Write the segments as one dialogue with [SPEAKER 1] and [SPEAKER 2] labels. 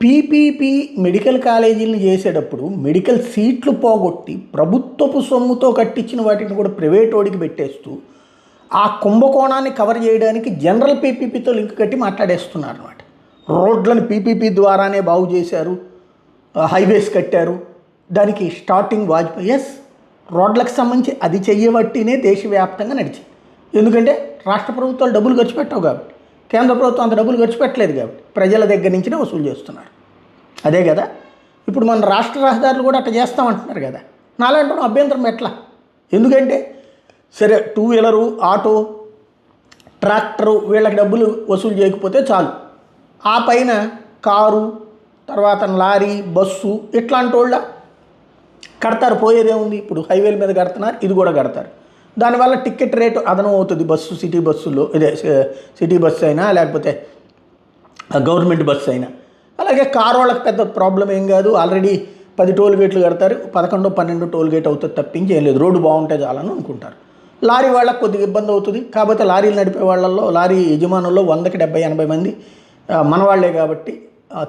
[SPEAKER 1] PPP medical కాలేజీలను చేసేటప్పుడు medical సీట్లు పోగొట్టి ప్రభుత్వపు సొమ్ముతో కట్టించిన వాటిని కూడా ప్రైవేట్ పెట్టేస్తూ ఆ కుంభకోణాన్ని కవర్ చేయడానికి జనరల్ పీపీపీతో లింక్ కట్టి మాట్లాడేస్తున్నారు అనమాట రోడ్లను పీపీపీ ద్వారానే బాగు చేశారు హైవేస్ కట్టారు. దానికి స్టార్టింగ్ వాజ్పేయి ఎస్ రోడ్లకు సంబంధించి అది చెయ్యబట్టినే దేశవ్యాప్తంగా నడిచింది. ఎందుకంటే రాష్ట్ర ప్రభుత్వాలు డబ్బులు ఖర్చు పెట్టావు కాబట్టి. కేంద్ర ప్రభుత్వం అంత డబ్బులు ఖర్చు పెట్టలేదు కాబట్టి ప్రజల దగ్గర నుంచినే వసూలు చేస్తున్నారు. అదే కదా? ఇప్పుడు మన రాష్ట్ర రహదారులు కూడా అట్లా చేస్తామంటున్నారు కదా? నాలాంటి అభ్యంతరం ఎట్లా? ఎందుకంటే సరే టూ వీలరు ఆటో ట్రాక్టరు వీళ్ళకి డబ్బులు వసూలు చేయకపోతే చాలు. ఆ పైన కారు తర్వాత లారీ బస్సు ఇట్లాంటి వాళ్ళ కడతారు. పోయేదేముంది? ఇప్పుడు హైవేల మీద కడుతున్నారు ఇది కూడా కడతారు. దానివల్ల టికెట్ రేటు అదనం అవుతుంది బస్సు సిటీ బస్సుల్లో ఇదే సిటీ బస్సు అయినా లేకపోతే గవర్నమెంట్ బస్సు అయినా. అలాగే కారు వాళ్ళకి పెద్ద ప్రాబ్లం ఏం కాదు. ఆల్రెడీ పది టోల్ గేట్లు కడతారు. పదకొండు పన్నెండు టోల్ గేట్ అవుతుంది తప్పించి ఏం లేదు. రోడ్డు బాగుంటే చాలని అనుకుంటారు. లారీ వాళ్ళకి కొద్దిగా ఇబ్బంది అవుతుంది. కాకపోతే లారీలు నడిపే వాళ్ళల్లో లారీ యజమానుల్లో వందకి డెబ్బై ఎనభై మంది ఆ, మనవాళ్ళే కాబట్టి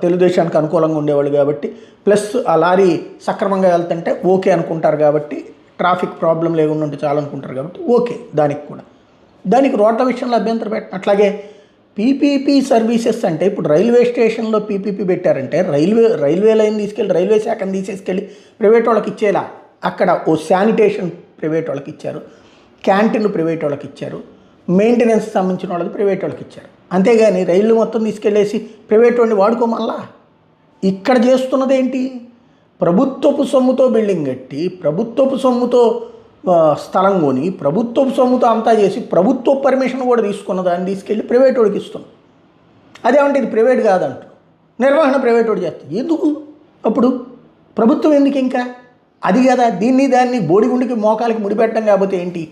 [SPEAKER 1] తెలుగుదేశానికి అనుకూలంగా ఉండేవాళ్ళు కాబట్టి ప్లస్ ఆ లారీ సక్రమంగా వెళ్తుంటే ఓకే అనుకుంటారు కాబట్టి ట్రాఫిక్ ప్రాబ్లం లేకుండా ఉంటే చాలనుకుంటారు కాబట్టి ఓకే దానికి కూడా. దానికి రోడ్ల విషయంలో అభ్యంతరం పెట్ట అట్లాగే పీపీపీ సర్వీసెస్ అంటే ఇప్పుడు రైల్వే స్టేషన్లో పీపీపీ పెట్టారంటే రైల్వే రైల్వే లైన్ తీసుకెళ్ళి రైల్వే శాఖను తీసేసుకెళ్ళి ప్రైవేట్ వాళ్ళకి ఇచ్చేలా. అక్కడ ఓ శానిటేషన్ ప్రైవేట్ వాళ్ళకి ఇచ్చారు క్యాంటీన్లు ప్రైవేట్ వాళ్ళకి ఇచ్చారు మెయింటెనెన్స్ సంబంధించిన వాళ్ళకి ప్రైవేట్ వాళ్ళకి ఇచ్చారు. అంతేగాని రైళ్ళు మొత్తం తీసుకెళ్ళేసి ప్రైవేట్ వాడిని వాడుకోమల్లా ఇక్కడ చేస్తున్నదేంటి? ప్రభుత్వపు సొమ్ముతో బిల్డింగ్ కట్టి ప్రభుత్వపు సొమ్ముతో స్థలం కొని ప్రభుత్వపు సొమ్ముతో అంతా చేసి ప్రభుత్వ పర్మిషన్ కూడా తీసుకున్న దాన్ని తీసుకెళ్ళి ప్రైవేట్ వాడికి ఇస్తున్నాం. అదేమంటే ఇది ప్రైవేట్ కాదంట నిర్వహణ ప్రైవేట్ వాడు చేస్తుంది ఎందుకు? అప్పుడు ప్రభుత్వం ఎందుకు ఇంకా? అది కదా దీన్ని దాన్ని బోడిగుండికి మోకాలకి ముడిపెట్టడం కాకపోతే ఏంటి?